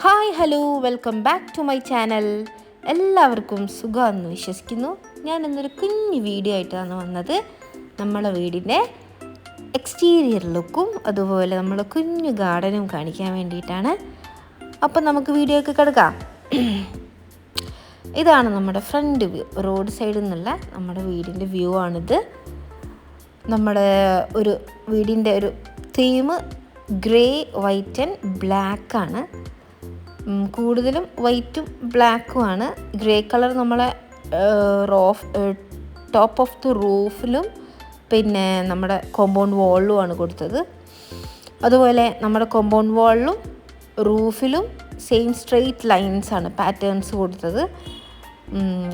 Hi hello welcome back to my channel. എല്ലാവർക്കും സുഖമെന്ന് വിശ്വസിക്കുന്നു. ഞാൻ ഇന്നൊരു കുഞ്ഞു വീഡിയോ ആയിട്ടാണ് വന്നത്. നമ്മളെ വീടിന്റെ എക്സ്റ്റീരിയർ ലുക്കും അതുപോലെ നമ്മളെ കുഞ്ഞു ഗാർഡനും കാണിക്കാൻ വേണ്ടിയിട്ടാണ്. അപ്പം നമുക്ക് വീഡിയോ ഒക്കെ കിടക്കാം. ഇതാണ് നമ്മുടെ ഫ്രണ്ട് വ്യൂ റോഡ് സൈഡിൽ നിന്നുള്ള നമ്മുടെ വീടിന്റെ വ്യൂ ആണിത്. നമ്മുടെ ഒരു വീടിന്റെ ഒരു theme grey white and black ആണ്. കൂടുതലും വൈറ്റും ബ്ലാക്കുമാണ് ഗ്രേ കളർ നമ്മളെ റോഫ് ടോപ്പ് ഓഫ് ദി റൂഫിലും പിന്നെ നമ്മുടെ കോമ്പൗണ്ട് വാളിലും ആണ് കൊടുത്തത്. അതുപോലെ നമ്മുടെ കോമ്പൗണ്ട് വാളിലും റൂഫിലും സെയിം സ്ട്രെയിറ്റ് ലൈൻസ് ആണ് പാറ്റേൺസ് കൊടുത്തത്.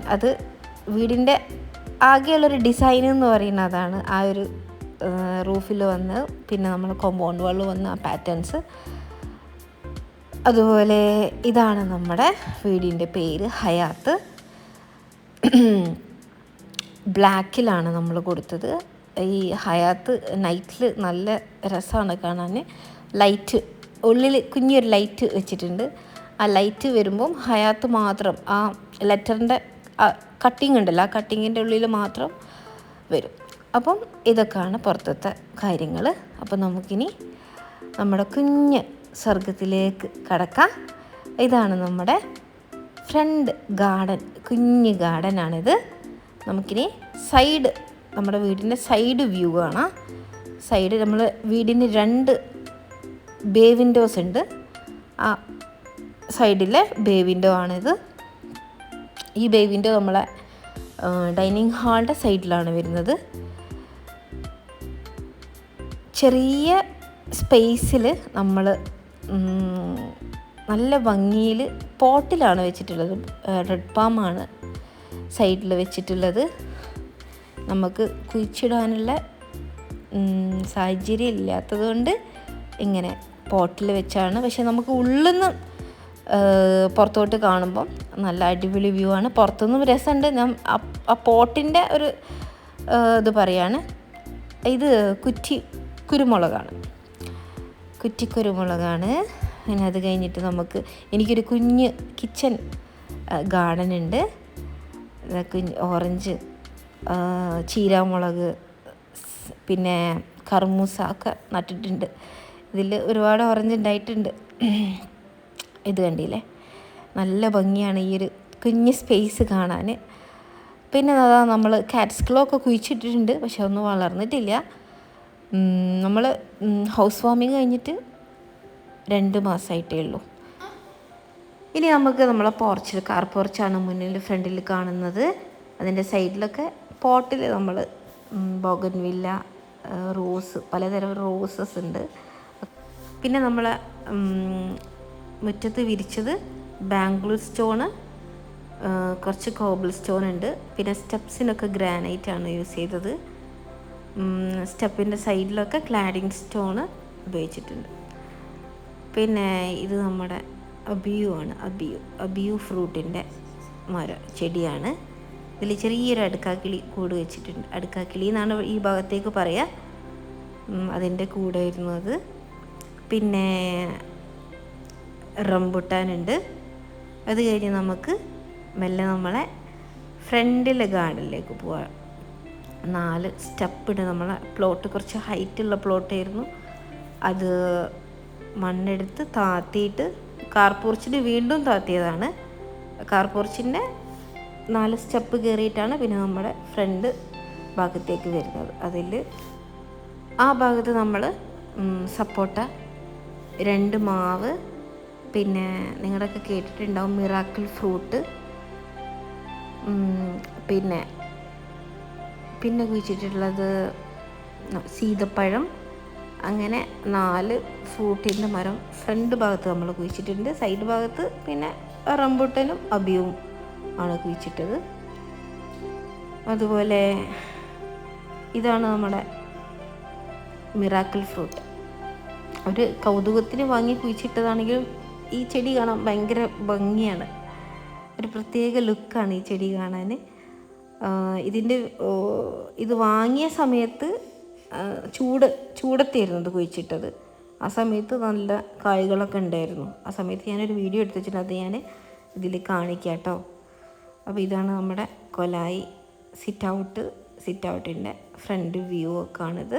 അത് വീടിന്റെ ആകെയുള്ളൊരു ഡിസൈൻ എന്ന് പറയുന്ന അതാണ് ആ ഒരു റൂഫിൽ വന്ന് പിന്നെ നമ്മൾ കോമ്പൗണ്ട് വാളിൽ വന്ന് ആ പാറ്റേൺസ് അതുപോലെ ഇതാണ് നമ്മുടെ വീടിന്റെ പേര് ഹയാത്ത്. ബ്ലാക്കിലാണ് നമ്മൾ കൊടുത്തത്. ഈ ഹയാത്ത് നൈറ്റിൽ നല്ല രസമാണ് കാണാൻ. ലൈറ്റ് ഉള്ളിൽ കുഞ്ഞൊരു ലൈറ്റ് വെച്ചിട്ടുണ്ട്. ആ ലൈറ്റ് വരുമ്പം ഹയാത്ത് മാത്രം ആ ലെറ്ററിന്റെ കട്ടിങ് ഉണ്ടല്ലോ ആ കട്ടിങ്ങിന്റെ ഉള്ളിൽ മാത്രം വരും. അപ്പം ഇതൊക്കെയാണ് പുറത്തത്തെ കാര്യങ്ങൾ. അപ്പം നമുക്കിനി നമ്മുടെ കുഞ്ഞ് സ്വർഗത്തിലേക്ക് കടക്കാം. ഇതാണ് നമ്മുടെ ഫ്രണ്ട് ഗാർഡൻ കുഞ്ഞ് ഗാർഡനാണിത്. നമുക്കിനി സൈഡ് നമ്മുടെ വീടിന്റെ സൈഡ് വ്യൂ ആണ് സൈഡ് നമ്മൾ വീടിന് രണ്ട് ബേ വിൻഡോസ് ഉണ്ട്. ആ സൈഡിലെ ബേ വിൻഡോ ആണിത്. ഈ ബേ വിൻഡോ നമ്മളെ ഡൈനിങ് ഹാളിന്റെ സൈഡിലാണ് വരുന്നത്. ചെറിയ സ്പേസിൽ നമ്മൾ നല്ല ഭംഗിയിൽ പോട്ടിലാണ് വെച്ചിട്ടുള്ളത്. റെഡ് പാമാണ് സൈഡിൽ വെച്ചിട്ടുള്ളത്. നമുക്ക് കുഴിച്ചിടാനുള്ള സാഹചര്യം ഇല്ലാത്തത് കൊണ്ട് ഇങ്ങനെ പോട്ടിൽ വെച്ചാണ്. പക്ഷെ നമുക്ക് ഉള്ളിൽ നിന്ന് പുറത്തോട്ട് കാണുമ്പം നല്ല അടിപൊളി വ്യൂ ആണ്. പുറത്തുനിന്നും രസമുണ്ട് ഞാൻ ആ- പോട്ടിന്റെ ഒരു ഇത് പറയാണ്. ഇത് കുറ്റി കുരുമുളകാണ്. കുറ്റിക്കുരുമുളകാണ്. പിന്നെ അത് കഴിഞ്ഞിട്ട് നമുക്ക് എനിക്കൊരു കുഞ്ഞ് കിച്ചൺ ഗാർഡൻ ഉണ്ട്. കുഞ്ഞ് ഓറഞ്ച് ചീരാമുളക് പിന്നെ കർമൂസ ഒക്കെ നട്ടിട്ടുണ്ട്. ഇതിൽ ഒരുപാട് ഓറഞ്ച് ഉണ്ടായിട്ടുണ്ട്. ഇത് കണ്ടില്ലേ? നല്ല ഭംഗിയാണ് ഈ ഒരു കുഞ്ഞ് സ്പേസ് കാണാൻ പിന്നെ അതാ നമ്മൾ കാറ്റ്സ് ക്ലോ ഒക്കെ കുഴിച്ചിട്ടിട്ടുണ്ട് പക്ഷെ ഒന്നും വളർന്നിട്ടില്ല. നമ്മൾ ഹൗസ് വാമിങ് കഴിഞ്ഞിട്ട് രണ്ട് മാസമായിട്ടേ ഉള്ളൂ. ഇനി നമുക്ക് നമ്മളെ പോർച്ചിൽ കാർ പോർച്ചാണ് മുന്നിൽ ഫ്രണ്ടിൽ കാണുന്നത്. അതിന്റെ സൈഡിലൊക്കെ പോട്ടിൽ നമ്മൾ ബോഗൻവില്ല റോസ് പലതരം റോസസ് ഉണ്ട്. പിന്നെ നമ്മൾ മുറ്റത്ത് വിരിച്ചത് ബാംഗ്ലൂർ സ്റ്റോണ് കുറച്ച് കോബിൾ സ്റ്റോൺ ഉണ്ട്. പിന്നെ സ്റ്റെപ്സിനൊക്കെ ഗ്രാനൈറ്റ് ആണ് യൂസ് ചെയ്തത്. സ്റ്റെപ്പിന്റെ സൈഡിലൊക്കെ ക്ലാഡിങ് സ്റ്റോണ് ഉപയോഗിച്ചിട്ടുണ്ട്. പിന്നെ ഇത് നമ്മുടെ അബിയു ആണ്. അബിയു അബിയു ഫ്രൂട്ടിന്റെ മരം ചെടിയാണ്. ഇതിൽ ചെറിയൊരു അടുക്കാക്കിളി കൂട് വെച്ചിട്ടുണ്ട്. അടുക്കാക്കിളി എന്നാണ് ഈ ഭാഗത്തേക്ക് പറയുക അതിന്റെ കൂടെ വരുന്നത് പിന്നെ റംബുട്ടാനുണ്ട്. അത് കഴിഞ്ഞ് നമുക്ക് മെല്ലെ നമ്മളെ ഫ്രണ്ടിലെ ഗാർഡനിലേക്ക് പോവാം നാല് സ്റ്റെപ്പ് ഉണ്ട് നമ്മളെ പ്ലോട്ട്. കുറച്ച് ഹൈറ്റുള്ള പ്ലോട്ടായിരുന്നു. അത് മണ്ണെടുത്ത് താത്തിയിട്ട് കാർപോർച്ചിന് വീണ്ടും താത്തിയതാണ്. കാർപൂർച്ചിന്റെ നാല് സ്റ്റെപ്പ് കയറിയിട്ടാണ് പിന്നെ നമ്മുടെ ഫ്രണ്ട് ഭാഗത്തേക്ക് വരുന്നത്. അതിൽ ആ ഭാഗത്ത് നമ്മൾ സപ്പോട്ട രണ്ട് മാവ് പിന്നെ നിങ്ങളൊക്കെ കേട്ടിട്ടുണ്ടാവും മിറാക്കിൾ ഫ്രൂട്ട് പിന്നെ പിന്നെ കുഴിച്ചിട്ടുള്ളത് സീതപ്പഴം അങ്ങനെ നാല് ഫ്രൂട്ടിന്റെ മരം ഫ്രണ്ട് ഭാഗത്ത് നമ്മൾ കുഴിച്ചിട്ടുണ്ട്. സൈഡ് ഭാഗത്ത് പിന്നെ റംബുട്ടനും അബിയും ആണ് കുഴിച്ചിട്ടത്. അതുപോലെ ഇതാണ് നമ്മുടെ മിറാക്കിൾ ഫ്രൂട്ട്. ഒരു കൗതുകത്തിന് വാങ്ങി കുഴിച്ചിട്ടതാണെങ്കിലും ഈ ചെടി കാണാൻ ഭയങ്കര ഭംഗിയാണ്. ഒരു പ്രത്യേക ലുക്കാണ് ഈ ചെടി കാണാൻ. ഇതിന്റെ ഇത് വാങ്ങിയ സമയത്ത് ചൂട് ചൂടത്തായിരുന്നു അത് കുഴിച്ചിട്ടത്. ആ സമയത്ത് നല്ല കായ്കളൊക്കെ ഉണ്ടായിരുന്നു. ആ സമയത്ത് ഞാനൊരു വീഡിയോ എടുത്ത് വെച്ചിട്ട് അത് ഞാൻ ഇതിൽ കാണിക്കാം കേട്ടോ. അപ്പോൾ ഇതാണ് നമ്മുടെ കൊലായി സിറ്റ് ഔട്ട് സിറ്റ് ഔട്ടിന്റെ ഫ്രണ്ട് വ്യൂ ഒക്കെ ആണിത്.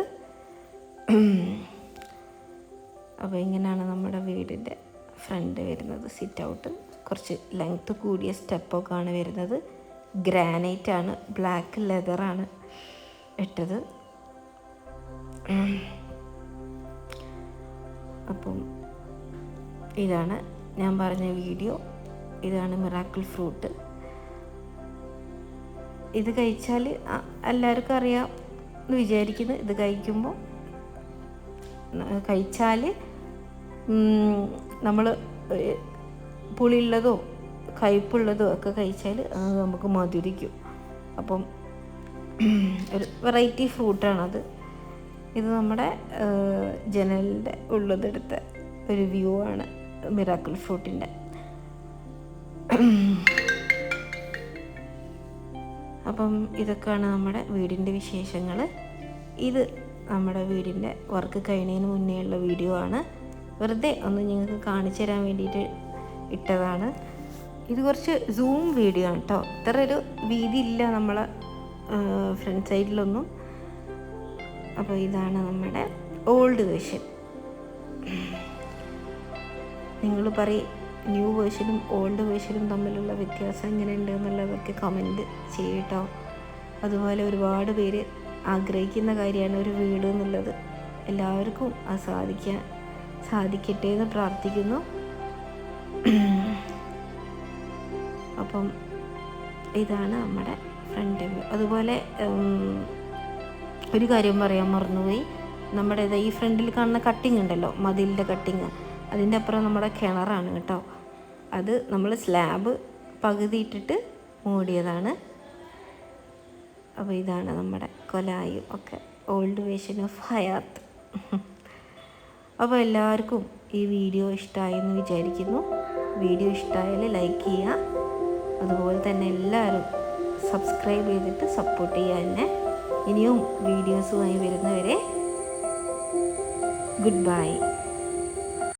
അപ്പോൾ ഇങ്ങനെയാണ് നമ്മുടെ വീടിന്റെ ഫ്രണ്ട് വരുന്നത് സിറ്റ് ഔട്ട് കുറച്ച് ലെങ്ത്ത് കൂടിയ സ്റ്റെപ്പൊക്കെ ആണ് വരുന്നത്. ഗ്രാനൈറ്റ് ആണ്. ബ്ലാക്ക് ലെതറാണ് ഇട്ടത്. അപ്പം ഇതാണ് ഞാൻ പറഞ്ഞ വീഡിയോ. ഇതാണ് മിറാക്കിൾ ഫ്രൂട്ട്. ഇത് കഴിച്ചാൽ എല്ലാവർക്കും അറിയാം എന്ന് വിചാരിക്കുന്നു. ഇത് കഴിക്കുമ്പോൾ കഴിച്ചാൽ നമ്മൾ പുളിയുള്ളതോ കയ്പുള്ളതോ ഒക്കെ കഴിച്ചാൽ അത് നമുക്ക് മധുരിക്കും. അപ്പം ഒരു വെറൈറ്റി ഫ്രൂട്ടാണത് ഇത് നമ്മുടെ ജനലിന്റെ ഉള്ളതെടുത്ത ഒരു വ്യൂ ആണ് മിറാക്കിൾ ഫ്രൂട്ടിന്റെ അപ്പം ഇതൊക്കെയാണ് നമ്മുടെ വീടിന്റെ വിശേഷങ്ങൾ ഇത് നമ്മുടെ വീടിന്റെ വർക്ക് കഴിഞ്ഞതിന് മുന്നേ ഉള്ള വീഡിയോ ആണ്. വെറുതെ ഒന്ന് നിങ്ങൾക്ക് കാണിച്ചു തരാൻ വേണ്ടിയിട്ട് ഇട്ടതാണ്. ഇത് കുറച്ച് സൂം വീഡിയോ ആണ് കേട്ടോ ഇത്ര ഒരു വീതി ഇല്ല നമ്മളെ ഫ്രണ്ട് സൈഡിലൊന്നും അപ്പോൾ ഇതാണ് നമ്മുടെ ഓൾഡ് വേർഷൻ നിങ്ങൾ പറയും ന്യൂ വേർഷനും ഓൾഡ് വേർഷനും തമ്മിലുള്ള വ്യത്യാസം എങ്ങനെയുണ്ട് എന്നുള്ളതൊക്കെ കമന്റ് ചെയ്യട്ടോ അതുപോലെ ഒരുപാട് പേര് ആഗ്രഹിക്കുന്ന കാര്യമാണ് ഒരു വീട് എന്നുള്ളത്. എല്ലാവർക്കും അത് സാധിക്കാൻ സാധിക്കട്ടെ എന്ന് പ്രാർത്ഥിക്കുന്നു. അപ്പം ഇതാണ് നമ്മുടെ ഫ്രണ്ട് വ്യൂ അതുപോലെ ഒരു കാര്യം പറയാൻ മറന്നുപോയി. നമ്മുടെ ഈ ഫ്രണ്ടിൽ കാണുന്ന കട്ടിങ് ഉണ്ടല്ലോ മതിലിന്റെ കട്ടിങ് അതിന്റെ അപ്പുറം നമ്മുടെ കിണറാണ് കേട്ടോ. അത് നമ്മൾ സ്ലാബ് പകുതി ഇട്ടിട്ട് മൂടിയതാണ്. അപ്പോൾ ഇതാണ് നമ്മുടെ കൊലായും ഒക്കെ. ഓൾഡ് വേഷൻ ഓഫ് ഹയാത്ത് അപ്പോൾ എല്ലാവർക്കും ഈ വീഡിയോ ഇഷ്ടമായി എന്ന് വിചാരിക്കുന്നു. വീഡിയോ ഇഷ്ടമായാൽ ലൈക്ക് ചെയ്യുക. അതുപോലെ തന്നെ എല്ലാവരും സബ്സ്ക്രൈബ് ചെയ്തിട്ട് സപ്പോർട്ട് ചെയ്യുക എന്നെ ഇനിയും വീഡിയോസുമായി വരുന്നവരെ ഗുഡ് ബൈ